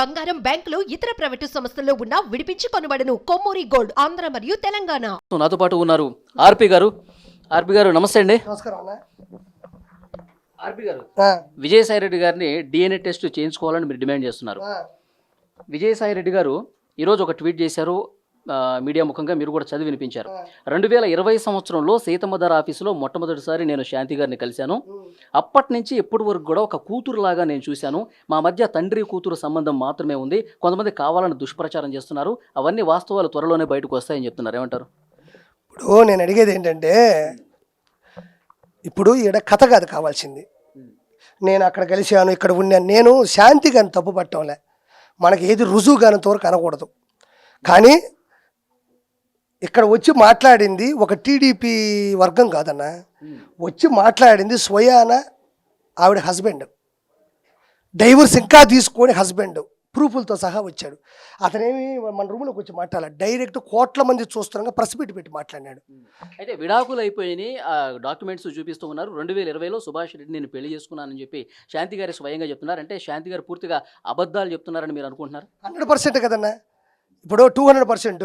బంగారం బ్యాంకులు ఇతర ప్రైవేటు సంస్థల్లో ఉన్న విడిపించి కొనబడను. కొమ్మూరి గోల్డ్ ఆంధ్ర మరియు తెలంగాణ. సో నాతో పాటు ఉన్నారు ఆర్పి గారు. ఆర్పి గారు నమస్తే అండి. నమస్కారం అన్న. ఆర్పి గారు ఆ, విజయసాయి రెడ్డి గారిని డిఎన్ఏ టెస్ట్ చేయించుకోవాలని మీరు డిమాండ్ చేస్తున్నారు. ఆ, విజయసాయి రెడ్డి గారు ఈరోజు ఒక ట్వీట్ చేశారు. మీడియా ముఖంగా మీరు కూడా చదివి వినిపించారు. రెండు వేల ఇరవై సంవత్సరంలో సీతమ్మధార ఆఫీసులో మొట్టమొదటిసారి నేను శాంతి గారిని కలిశాను. అప్పటి నుంచి ఎప్పటి వరకు కూడా ఒక కూతురులాగా నేను చూశాను. మా మధ్య తండ్రి కూతురు సంబంధం మాత్రమే ఉంది. కొంతమంది కావాలని దుష్ప్రచారం చేస్తున్నారు. అవన్నీ వాస్తవాలు త్వరలోనే బయటకు వస్తాయని చెప్తున్నారు. ఏమంటారు? ఇప్పుడు నేను అడిగేది ఏంటంటే ఇప్పుడు ఈడ కథ కాదు కావాల్సింది. నేను అక్కడ కలిశాను ఇక్కడ ఉన్నాను నేను శాంతి కానీ తప్పు పట్టంలే మనకి ఏది రుజువు కానంత వరకు అనకూడదు. కానీ ఇక్కడ వచ్చి మాట్లాడింది ఒక టీడీపీ వర్గం కాదన్న. వచ్చి మాట్లాడింది స్వయాన ఆవిడ హస్బెండ్. డైవర్స్ ఇంకా తీసుకొని హస్బెండ్ ప్రూఫ్లతో సహా వచ్చాడు. అతనేమి మన రూమ్లోకి వచ్చి మాట్లాడాలి. డైరెక్ట్ కోట్ల మంది చూస్తున్నాగా ప్రెస్ మీట్ పెట్టి మాట్లాడినాడు. అయితే విడాకులు అయిపోయినాయి. ఆ డాక్యుమెంట్స్ చూపిస్తూ ఉన్నారు. రెండు వేల ఇరవైలో సుభాష్ రెడ్డి నేను పెళ్ళి చేసుకున్నానని చెప్పి శాంతి గారి స్వయంగా చెప్తున్నారు. అంటే శాంతి గారు పూర్తిగా అబద్ధాలు చెప్తున్నారని మీరు అనుకుంటున్నారు? హండ్రెడ్ పర్సెంట్ కదన్నా. ఇప్పుడు టూ హండ్రెడ్ పర్సెంట్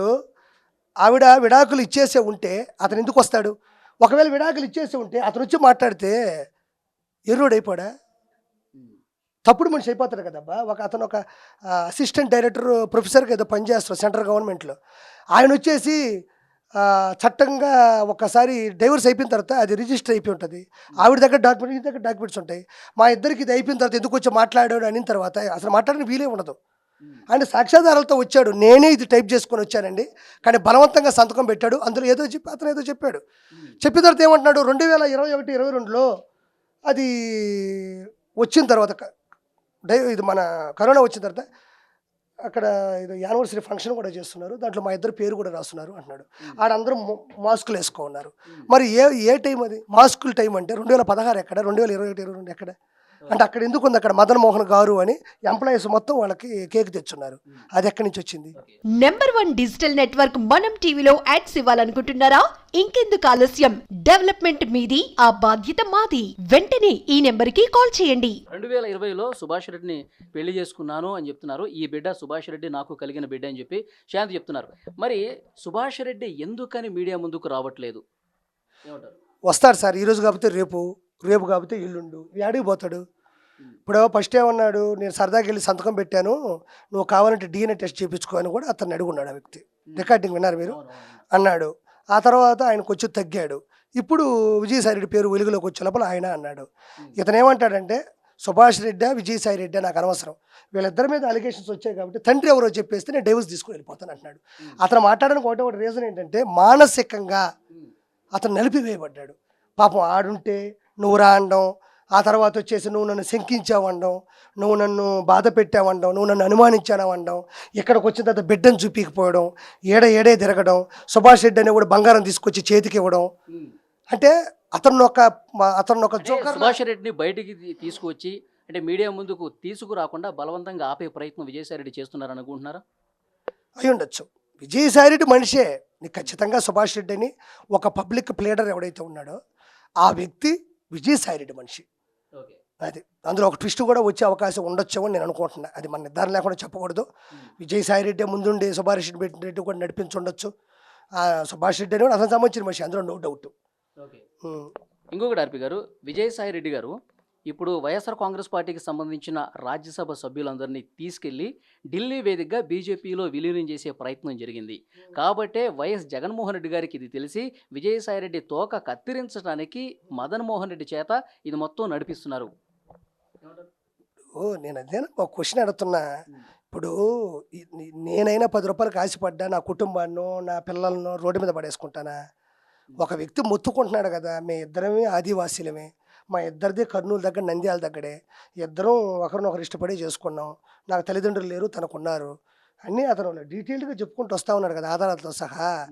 ఆవిడ విడాకులు ఇచ్చేసే ఉంటే అతను ఎందుకు వస్తాడు? ఒకవేళ విడాకులు ఇచ్చేసి ఉంటే అతను వచ్చి మాట్లాడితే ఎర్రోడు అయిపోడా తప్పుడు మనిషి అయిపోతాడు కదబ్బా. ఒక అతను ఒక అసిస్టెంట్ డైరెక్టర్ ప్రొఫెసర్గా ఏదో పనిచేస్తారు సెంట్రల్ గవర్నమెంట్లో. ఆయన వచ్చేసి చట్టంగా ఒకసారి డైవర్స్ అయిపోయిన తర్వాత అది రిజిస్టర్ అయిపోయి ఉంటుంది. ఆవిడ దగ్గర డాక్యుమెంట్ దగ్గర డాక్యుమెంట్స్ ఉంటాయి. మా ఇద్దరికి ఇది అయిపోయిన తర్వాత ఎందుకు వచ్చి మాట్లాడాడు అనిన తర్వాత అసలు మాట్లాడిన వీలే ఉండదు. ఆయన సాక్ష్యాధారాలతో వచ్చాడు. నేనే ఇది టైప్ చేసుకొని వచ్చానండి. కానీ బలవంతంగా సంతకం పెట్టాడు. అందులో ఏదో చెప్పి అతను ఏదో చెప్పాడు. చెప్పిన తర్వాత ఏమంటున్నాడు? రెండు వేల ఇరవై ఒకటి ఇరవై రెండులో అది వచ్చిన తర్వాత ఇది మన కరోనా వచ్చిన తర్వాత అక్కడ ఇది యానివర్సరీ ఫంక్షన్ కూడా చేస్తున్నారు. దాంట్లో మా ఇద్దరు పేరు కూడా రాస్తున్నారు అంటున్నాడు. ఆడందరూ మో- మాస్కులు వేసుకో ఉన్నారు. మరి ఏ ఏ టైం అది? మాస్కుల టైం అంటే రెండు వేల పదహారు ఎక్కడ? రెండు వేల ఇరవై ఒకటి ఇరవై రెండు ఎక్కడ? అంటే అక్కడ ఎందుకు ఉంది? అక్కడ మదన్ మోహన్ గారు అని ఎంప్లాయీస్ మొత్తం వాళ్ళకి కేక్ తెచ్చున్నారు. అది ఎక్కడి నుంచి వచ్చింది? నెంబర్ వన్ డిజిటల్ నెట్వర్క్ మనం టీవీలో యాడ్స్ ఇవ్వాలనుకుంటున్నారా? ఇంకెందుకు ఆలస్యం? డెవలప్మెంట్ మీది ఆ బాధ్యత మాది. వెంటనే ఈ నెంబర్కి కాల్ చేయండి. రెండు వేల ఇరవైలో సుభాష్ రెడ్డిని పెళ్ళి చేసుకున్నాను అని చెప్తున్నారు. ఈ బిడ్డ సుభాష్ రెడ్డి నాకు కలిగిన బిడ్డ అని చెప్పి శాంతి చెప్తున్నారు. మరి సుభాష్ రెడ్డి ఎందుకని మీడియా ముందుకు రావట్లేదు? ఏమంటారు? వస్తాడు సార్ ఈరోజు కాకపోతే రేపు రేపు కాకపోతే ఎల్లుండు. యాడికి పోతాడు? ఇప్పుడు ఫస్ట్ ఏమన్నాడు నేను సరదాకి వెళ్ళి సంతకం పెట్టాను నువ్వు కావాలంటే డిఎన్ఏ టెస్ట్ చేయించుకో అని కూడా అతను అడుగున్నాడు ఆ వ్యక్తి. రికార్డింగ్ విన్నారు మీరు? అన్నాడు. ఆ తర్వాత ఆయనకు వచ్చి తగ్గాడు. ఇప్పుడు విజయసాయి రెడ్డి పేరు వెలుగులోకి వచ్చే లోపల ఆయన అన్నాడు. ఇతను ఏమంటాడంటే సుభాష్ రెడ్డి విజయసాయి రెడ్డి నాకు అనవసరం. వీళ్ళిద్దరి మీద అలిగేషన్స్ వచ్చాయి కాబట్టి తండ్రి ఎవరో చెప్పేస్తే నేను డైవర్స్ తీసుకుని వెళ్ళిపోతాను అంటున్నాడు. అతను మాట్లాడడానికి ఒకటే ఒకటి రీజన్ ఏంటంటే మానసికంగా అతను నలిపివేయబడ్డాడు. పాపం ఆడుంటే నువ్వు రా అనడం ఆ తర్వాత వచ్చేసి నువ్వు నన్ను శంకించావు అనడం నువ్వు నన్ను బాధ పెట్టావు అనడం నువ్వు నన్ను అనుమానించావు అనడం ఇక్కడికి వచ్చిన తర్వాత బిడ్డను చూపించకపోవడం ఏడ ఏడే తిరగడం సుభాష్ రెడ్డి అనే కూడా బంగారం తీసుకొచ్చి చేతికి ఇవ్వడం. అంటే అతను ఒక అతను ఒక జోకర్ సుభాష్ రెడ్డిని బయటికి తీసుకువచ్చి అంటే మీడియా ముందుకు తీసుకురాకుండా బలవంతంగా ఆపే ప్రయత్నం విజయసాయి రెడ్డి చేస్తున్నారు అనుకుంటున్నారా? అయి ఉండొచ్చు. విజయసాయి రెడ్డి మనిషే. నీకు ఖచ్చితంగా సుభాష్ రెడ్డి అని ఒక పబ్లిక్ ప్లేడర్ ఎవడైతే ఉన్నాడో ఆ వ్యక్తి విజయసాయి రెడ్డి మనిషి. అది అందులో ఒక ట్విస్ట్ కూడా వచ్చే అవకాశం ఉండొచ్చేమో నేను అనుకుంటున్నా. అది మన నిర్ధారణ లేకుండా చెప్పకూడదు. విజయసాయి రెడ్డి ముందుండి సుభాష్ రెడ్డి రెడ్డి కూడా నడిపించుండొచ్చు. ఆ సుభాష్ రెడ్డి అని కూడా అతను సంబంధించిన మనిషి అందులో నో డౌట్ ఓకే. ఇంకొకటి ఆర్పి గారు విజయసాయి రెడ్డి గారు ఇప్పుడు వైఎస్ఆర్ కాంగ్రెస్ పార్టీకి సంబంధించిన రాజ్యసభ సభ్యులందరినీ తీసుకెళ్ళి ఢిల్లీ వేదికగా బీజేపీలో విలీనం చేసే ప్రయత్నం జరిగింది. కాబట్టే వైఎస్ జగన్మోహన్ రెడ్డి గారికి ఇది తెలిసి విజయసాయి రెడ్డి తోక కత్తిరించడానికి మదన్ మోహన్ రెడ్డి చేత ఇది మొత్తం నడిపిస్తున్నారు. ఓ నేను అదే ఒక క్వశ్చన్ అడుగుతున్నా. ఇప్పుడు నేనైనా పది రూపాయలకు ఆశపడ్డా నా కుటుంబాన్నో నా పిల్లలను రోడ్డు మీద పడేసుకుంటానా? ఒక వ్యక్తి మొత్తుకుంటున్నాడు కదా మీ ఇద్దరమే ఆదివాసీలమే. మా ఇద్దరిది కర్నూలు దగ్గర నంద్యాల దగ్గరే. ఇద్దరం ఒకరినొకరు ఇష్టపడి చేసుకున్నాం. నాకు తల్లిదండ్రులు లేరు తనకున్నారు అన్నీ అతను డీటెయిల్డ్గా చెప్పుకుంటూ వస్తూ ఉన్నాడు కదా ఆధారాలతో సహా.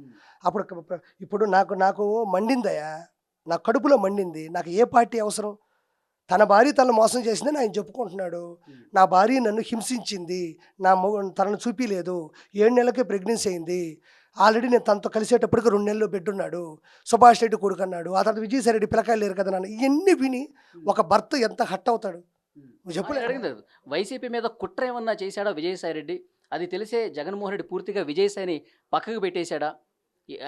అప్పుడు ఇప్పుడు నాకు నాకు మండిందయ్యా. నా కడుపులో మండింది. నాకు ఏ పార్టీ అవసరం? తన భార్య తనను మోసం చేసిందని ఆయన చెప్పుకుంటున్నాడు. నా భార్య నన్ను హింసించింది. నా తనను చూపిలేదు. ఏడు నెలలకే ప్రెగ్నెన్సీ అయింది. ఆల్రెడీ నేను తనతో కలిసేటప్పటికి రెండు నెలలు పెట్టున్నాడు సుభాష్ రెడ్డి కొడుకు అన్నాడు ఆ తర్వాత విజయసాయి రెడ్డి పిల్లకాయలు లేరు కదా నాన్న. ఇవన్నీ విని ఒక భర్త ఎంత హట్ అవుతాడు? నువ్వు చెప్పు ఆయన అడిగింది అది. వైసీపీ మీద కుట్ర ఏమన్నా చేశాడా విజయసాయి రెడ్డి అది తెలిసే జగన్మోహన్ రెడ్డి పూర్తిగా విజయసాయిని పక్కకు పెట్టేశాడా?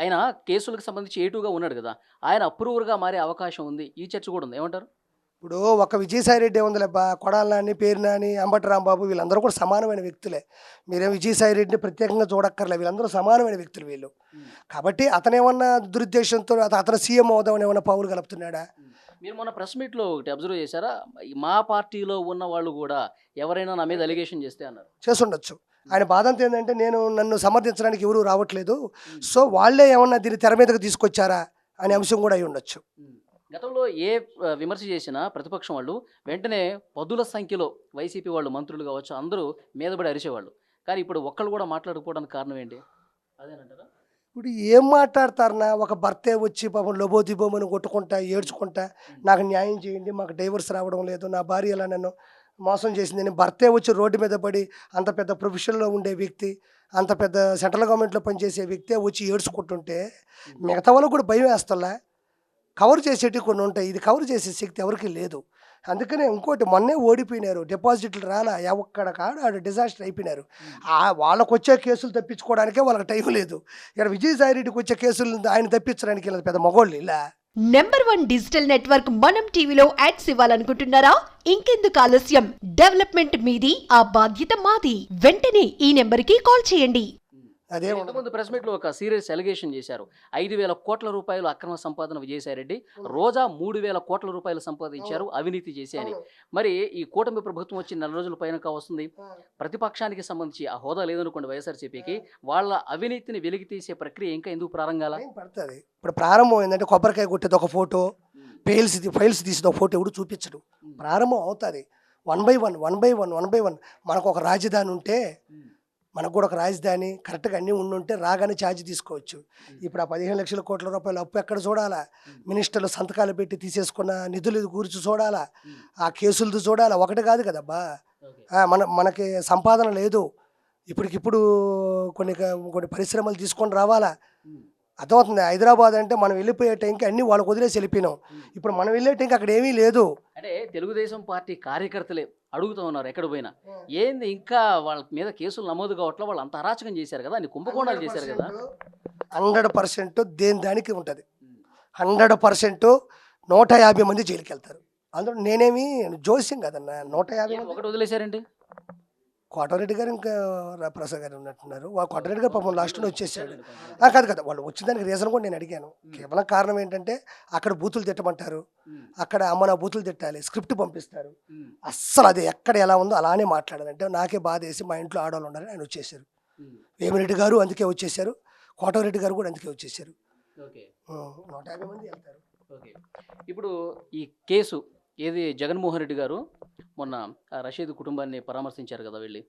ఆయన కేసులకు సంబంధించి ఏటుగా ఉన్నాడు కదా. ఆయన అప్రూవర్గా మారే అవకాశం ఉంది. ఈ చర్చ కూడా ఉంది. ఏమంటారు? ఇప్పుడు ఒక విజయసాయి రెడ్డి ఉందిలేబ్బా కొడాల నాని పేరు నాని అంబటి రాంబాబు వీళ్ళందరూ కూడా సమానమైన వ్యక్తులే. మీరేం విజయసాయి రెడ్డిని ప్రత్యేకంగా చూడక్కర్లే వీళ్ళందరూ సమానమైన వ్యక్తులు వీళ్ళు. కాబట్టి అతనేమన్నా దురుద్దేశంతో అత- అతను సీఎం అవుదామని ఏమన్నా పావులు కలుపుతున్నాడా? మీరు మొన్న ప్రెస్ మీట్లో ఒకటి అబ్జర్వ్ చేశారా? మా పార్టీలో ఉన్న వాళ్ళు కూడా ఎవరైనా నా మీద అలిగేషన్ చేస్తే అన్నారు. చేసుండొచ్చు ఆయన బాధ అంతా ఏంటంటే నేను నన్ను సమర్థించడానికి ఎవరు రావట్లేదు. సో వాళ్ళే ఏమన్నా దీన్ని తెర మీదకి తీసుకొచ్చారా? అనే అంశం కూడా అయి ఉండొచ్చు గతంలో ఏ విమర్శ చేసినా ప్రతిపక్షం వాళ్ళు వెంటనే పదుల సంఖ్యలో వైసీపీ వాళ్ళు మంత్రులు కావచ్చు అందరూ మీదపడి అరిచేవాళ్ళు. కానీ ఇప్పుడు ఒక్కళ్ళు కూడా మాట్లాడకపోవడానికి కారణం ఏంటి? అదేనంటారా? ఇప్పుడు ఏం మాట్లాడతారనా ఒక భర్తే వచ్చి పాపం లబోదిబోమని కొట్టుకుంటా ఏడ్చుకుంటా నాకు న్యాయం చేయండి మాకు డైవర్స్ రావడం లేదు నా భార్య ఇలా నన్ను మోసం చేసిందని భర్తే వచ్చి రోడ్డు మీద పడి అంత పెద్ద ప్రొఫెషన్లో ఉండే వ్యక్తి అంత పెద్ద సెంట్రల్ గవర్నమెంట్లో పనిచేసే వ్యక్తే వచ్చి ఏడ్చుకుంటుంటే మిగతా వాళ్ళకు కూడా భయం వేస్తలా కవర్ చేసేటివి కొన్ని ఉంటాయి. ఇది కవర్ చేసే శక్తి ఎవరికి లేదు. అందుకనే ఇంకోటి మొన్నే ఓడిపోయినారు. డిపాజిట్లు రాలా ఎక్కడ కాడ ఆడ డిజాస్టర్ అయిపోయినారు. ఆ వాళ్ళకు వచ్చే కేసులు తప్పించుకోవడానికే వాళ్ళకి టైం లేదు. ఇక్కడ విజయసాయి రెడ్డికి వచ్చే కేసులు ఆయన తప్పించడానికి పెద్ద మగోళ్ళు ఇలా. నెంబర్ వన్ డిజిటల్ నెట్వర్క్ మనం టీవీలో యాడ్స్ ఇవ్వాలనుకుంటున్నారా? ఇంకెందుకు ఆలస్యం? డెవలప్మెంట్ మీది ఆ బాధ్యత మాది. వెంటనే ఈ నెంబర్కి కాల్ చేయండి. అదే. ఇంతకుముందు ప్రెస్ మీట్లో ఒక సీరియస్ ఎలిగేషన్ చేశారు. ఐదు వేల కోట్ల రూపాయలు అక్రమ సంపాదన విజయసాయి రెడ్డి రోజా మూడు వేల కోట్ల రూపాయలు సంపాదించారు అవినీతి అని మరి ఈ కూటమి ప్రభుత్వం వచ్చి నెల రోజుల పైన వస్తుంది ప్రతిపక్షానికి సంబంధించి ఆ హోదా లేదనుకోండి వైఎస్ఆర్సీపీకి వాళ్ళ అవినీతిని వెలికి తీసే ప్రక్రియ ఇంకా ఎందుకు ప్రారంభాల పడుతుంది. ఇప్పుడు ప్రారంభం ఏంటంటే కొబ్బరికాయ కొట్టేది ఒక ఫోటో ఫైల్స్ ఫైల్స్ తీసేది ఒక ఫోటో ఎవడు చూపించడు. ప్రారంభం అవుతుంది. One by one one by one one by one. మనకు ఒక రాజధాని ఉంటే మనకు కూడా ఒక రాజధాని కరెక్ట్గా అన్నీ ఉండుంటే రాగానే ఛార్జ్ తీసుకోవచ్చు. ఇప్పుడు ఆ పదిహేను లక్షల కోట్ల రూపాయలు అప్పు ఎక్కడ చూడాలా? మినిస్టర్లు సంతకాలు పెట్టి తీసేసుకున్న నిధులు గురించి చూడాలా? ఆ కేసులది చూడాలా? ఒకటి కాదు కదబ్బా. మన మనకి సంపాదన లేదు. ఇప్పటికిప్పుడు కొన్ని కొన్ని పరిశ్రమలు తీసుకొని రావాలా? అర్థమవుతుంది? హైదరాబాద్ అంటే మనం వెళ్ళిపోయే టైంకి అన్నీ వాళ్ళకి వదిలేసి వెళ్ళిపోయినాం. ఇప్పుడు మనం వెళ్ళే టైంకి అక్కడ ఏమీ లేదు. అంటే తెలుగుదేశం పార్టీ కార్యకర్తలే అడుగుతూ ఉన్నారు ఎక్కడ పోయినా. ఏంది ఇంకా వాళ్ళ మీద కేసులు నమోదు కావట్లే వాళ్ళు అంత అరాచకం చేశారు కదా అన్ని కుంభకోణాలు చేశారు కదా. హండ్రెడ్ పర్సెంట్ దేని దానికి ఉంటుంది? హండ్రెడ్ పర్సెంట్ నూట యాభై మంది జైలుకి వెళ్తారు అందులో నేనేమి జోస్యం కదన్న? నూట యాభై మంది? ఒకటి వదిలేశారండి కోటారెడ్డి గారు ఇంకా ప్రసాద్ గారు ఉన్నట్టున్నారు. వా కోటారెడ్డి గారు పాపం లాస్ట్లో వచ్చేసాడు. ఆ, కాదు కదా. వాళ్ళు వచ్చిన దానికి రీజన్ కూడా నేను అడిగాను. కేవలం కారణం ఏంటంటే అక్కడ బూతులు తిట్టమంటారు. అక్కడ అమ్మ నా బూతులు తిట్టాలి స్క్రిప్ట్ పంపిస్తారు. అస్సలు అది ఎక్కడ ఎలా ఉందో అలానే మాట్లాడాలంటే నాకే బాధ వేసి మా ఇంట్లో ఆడవాళ్ళు ఉండాలని ఆయన వచ్చేసారు. వేమిరెడ్డి గారు అందుకే వచ్చేసారు. కోటరెడ్డి గారు కూడా అందుకే వచ్చేసారు. నూట యాభై మంది వెళ్తారు. ఓకే. ఇప్పుడు ఈ కేసు ఏది జగన్మోహన్ రెడ్డి గారు మొన్న ఆ రషీద్ కుటుంబాన్ని పరామర్శించారు కదా వెళ్ళి.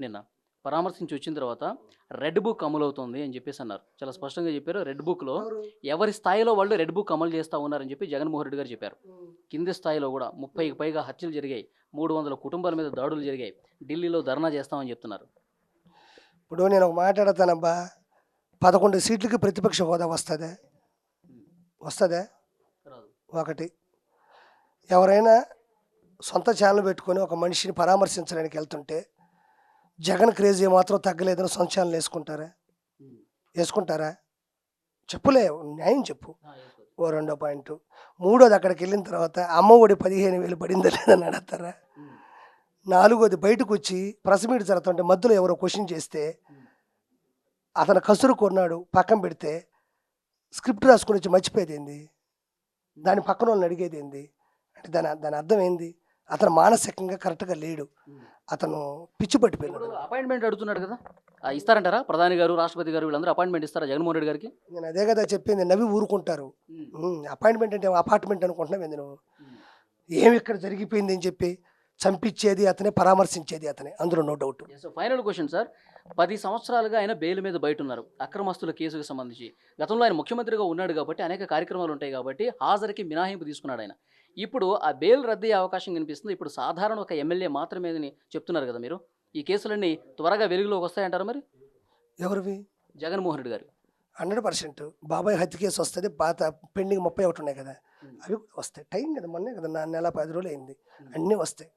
నిన్న. పరామర్శించి వచ్చిన తర్వాత రెడ్ బుక్ అమలు అవుతుంది అని చెప్పేసి అన్నారు. చాలా స్పష్టంగా చెప్పారు. రెడ్ బుక్లో ఎవరి? స్థాయిలో వాళ్ళు రెడ్ బుక్ అమలు చేస్తూ ఉన్నారని చెప్పి జగన్మోహన్ రెడ్డి గారు చెప్పారు. కింది స్థాయిలో కూడా ముప్పైకి పైగా హత్యలు జరిగాయి. మూడు వందల కుటుంబాల మీద దాడులు జరిగాయి. ఢిల్లీలో ధర్నా చేస్తామని చెప్తున్నారు. ఇప్పుడు నేను ఒక మాట్లాడతానబ్బా పదకొండు సీట్లకి ప్రతిపక్ష హోదా వస్తుందా? వస్తుందా? ఒకటి. ఎవరైనా సొంత ఛానల్ పెట్టుకొని ఒక మనిషిని పరామర్శించడానికి వెళ్తుంటే జగన్ క్రేజ్ ఏమాత్రం తగ్గలేదని సొంత ఛానల్ వేసుకుంటారా? వేసుకుంటారా? చెప్పులే న్యాయం చెప్పు. ఓ రెండో పాయింట్. మూడోది అక్కడికి వెళ్ళిన తర్వాత అమ్మ ఒడి పదిహేను వేలు పడిందా లేదని అడతారా నాలుగోది బయటకు వచ్చి ప్రెస్ మీట్ జరుగుతుంటే మధ్యలో ఎవరో క్వశ్చన్ చేస్తే అతను కసురు కొన్నాడు పక్కన పెడితే స్క్రిప్ట్ రాసుకుని వచ్చి మర్చిపోయేది ఏంది? దాని పక్కన వాళ్ళని అడిగేది ఏంది? అంటే దాని దాని అర్థం ఏంది? అతను మానసికంగా కరెక్ట్గా లేడు. అతను పిచ్చి ఇప్పుడు పట్టిపోయినాడు అపాయింట్మెంట్ అడుగుతున్నాడు కదా? ఇస్తారంటారా? ప్రధాని గారు రాష్ట్రపతి గారు వీళ్ళందరూ అపాయింట్మెంట్ ఇస్తారా జగన్మోహన్ రెడ్డి గారికి? నేను అదే కదా చెప్పింది నవ్వి ఊరుకుంటారు. అపాయింట్మెంట్ అంటే అపార్ట్మెంట్ అనుకుంటున్నావు ఏంది నువ్వు? ఏమి ఇక్కడ జరిగిపోయింది అని చెప్పి చంపించేది అతనే పరామర్శించేది అతనే అందులో no doubt. So final question sir పది సంవత్సరాలుగా ఆయన బెయిల్ మీద బయట ఉన్నారు అక్రమస్తుల కేసుకు సంబంధించి. గతంలో ఆయన ముఖ్యమంత్రిగా ఉన్నాడు కాబట్టి అనేక కార్యక్రమాలు ఉంటాయి కాబట్టి హాజరుకి మినహాయింపు తీసుకున్నాడు ఆయన. ఇప్పుడు ఆ బెయిల్ రద్దీ అవకాశం కనిపిస్తుంది. ఇప్పుడు సాధారణ ఒక ఎమ్మెల్యే మాత్రమే అని చెప్తున్నారు కదా మీరు. ఈ కేసులన్నీ త్వరగా వెలుగులోకి వస్తాయంటారా మరి? ఎవరివి? జగన్మోహన్ రెడ్డి గారు. Hundred percent. బాబాయ్ హత్య కేసు వస్తుంది. పాత పెండింగ్ ముప్పై ఒకటి ఉన్నాయి కదా. అవి వస్తాయి. టైం కదా మొన్నే కదా. నా నెల పది రోజులు అయింది. అన్నీ వస్తాయి.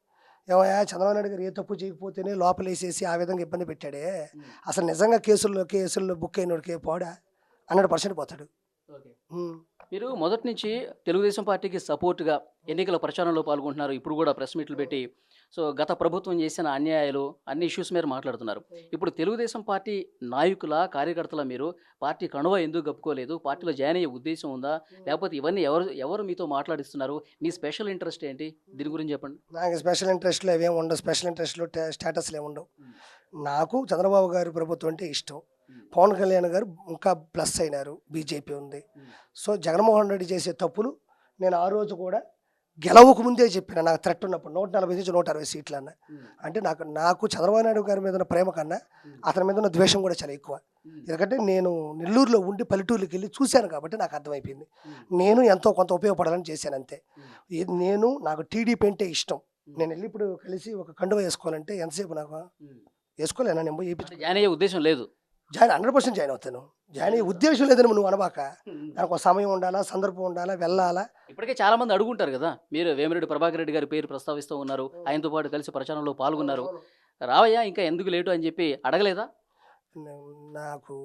ఏమయ్యా చంద్రబాబు నాయుడు గారు ఏ తప్పు చేయకపోతేనే లోపల వేసేసి ఆ విధంగా ఇబ్బంది పెట్టాడే. అసలు నిజంగా కేసుల్లో కేసుల్లో బుక్ అయినోడికి పోడా? హండ్రెడ్ పర్సెంట్ పోతాడు. మీరు మొదటి నుంచి తెలుగుదేశం పార్టీకి సపోర్ట్గా ఎన్నికల ప్రచారంలో పాల్గొంటున్నారు. ఇప్పుడు కూడా ప్రెస్ మీట్లు పెట్టి. సో గత ప్రభుత్వం చేసిన అన్యాయాలు అన్ని ఇష్యూస్ మీద మాట్లాడుతున్నారు. ఇప్పుడు తెలుగుదేశం పార్టీ నాయకుల కార్యకర్తల మీరు పార్టీ కణువ ఎందుకు కప్పుకోలేదు? పార్టీలో జాయిన్ అయ్యే ఉద్దేశం ఉందా? లేకపోతే ఇవన్నీ ఎవరు ఎవరు మీతో మాట్లాడిస్తున్నారు? మీ స్పెషల్ ఇంట్రెస్ట్ ఏంటి? దీని గురించి చెప్పండి. నాకు స్పెషల్ ఇంట్రెస్ట్లు అవేం ఉండవు. స్పెషల్ ఇంట్రెస్ట్లు స్టేటస్లు ఏమి ఉండవు. నాకు చంద్రబాబు గారి ప్రభుత్వం అంటే ఇష్టం. పవన్ కళ్యాణ్ గారు ఇంకా ప్లస్ అయినారు బీజేపీ ఉంది. సో జగన్మోహన్ రెడ్డి చేసే తప్పులు నేను ఆ రోజు కూడా గెలవకు ముందే చెప్పిన. నాకు థ్రెట్ ఉన్నప్పుడు నూట నలభై నుంచి నూట అరవై సీట్లు అన్న. అంటే నాకు నాకు చంద్రబాబు నాయుడు గారి మీద ఉన్న ప్రేమ కన్నా అతని మీద ఉన్న ద్వేషం కూడా చాలా ఎక్కువ. ఎందుకంటే నేను నెల్లూరులో ఉండి పల్లెటూరుకి వెళ్ళి చూశాను కాబట్టి నాకు అర్థమైపోయింది. నేను ఎంతో కొంత ఉపయోగపడాలని చేశాను అంతే. నేను నాకు టీడీపీ అంటే ఇష్టం. నేను వెళ్ళి ఇప్పుడు కలిసి ఒక కండువ వేసుకోవాలంటే ఎంతసేపు నాకు? వేసుకోలేనా? నేను పోయి ఉద్దేశం లేదు. జాయిన్ హండ్రెడ్ పర్సెంట్ జాయిన్ అవుతాను. జాయిన్ అయ్యే ఉద్దేశం లేదని నువ్వు అనబాక దానికి ఒక సమయం ఉండాలా సందర్భం ఉండాలా వెళ్ళాలా? ఇప్పటికే చాలా మంది అడుగుంటారు కదా మీరు వేమిరెడ్డి ప్రభాకర్ రెడ్డి గారి పేరు ప్రస్తావిస్తూ ఉన్నారు ఆయనతో పాటు కలిసి ప్రచారంలో పాల్గొన్నారు. రావయ్యా ఇంకా ఎందుకు లేటు అని చెప్పి అడగలేదా? నాకు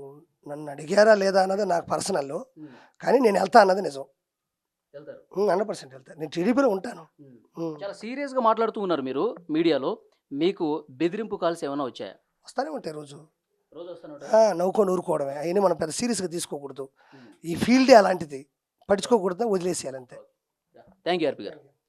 నన్ను అడిగారా లేదా అన్నది నాకు పర్సనల్ కానీ నేను వెళ్తా అన్నది నిజం. హండ్రెడ్ పర్సెంట్ వెళ్తా. నేను టీడీపీలో ఉంటాను. చాలా సీరియస్గా మాట్లాడుతూ ఉన్నారు మీరు మీడియాలో. మీకు బెదిరింపు కాల్స్ ఏమైనా వచ్చాయా? వస్తానే ఉంటాయి రోజు. నవ్వుకొని ఊరుకోవడమే. అయినా మనం పెద్ద సీరియస్గా తీసుకోకూడదు. ఈ ఫీల్డే అలాంటిది. పట్టించుకోకూడదు వదిలేసేయాలి అంతే థ్యాంక్ యూ ఆర్పి గారు.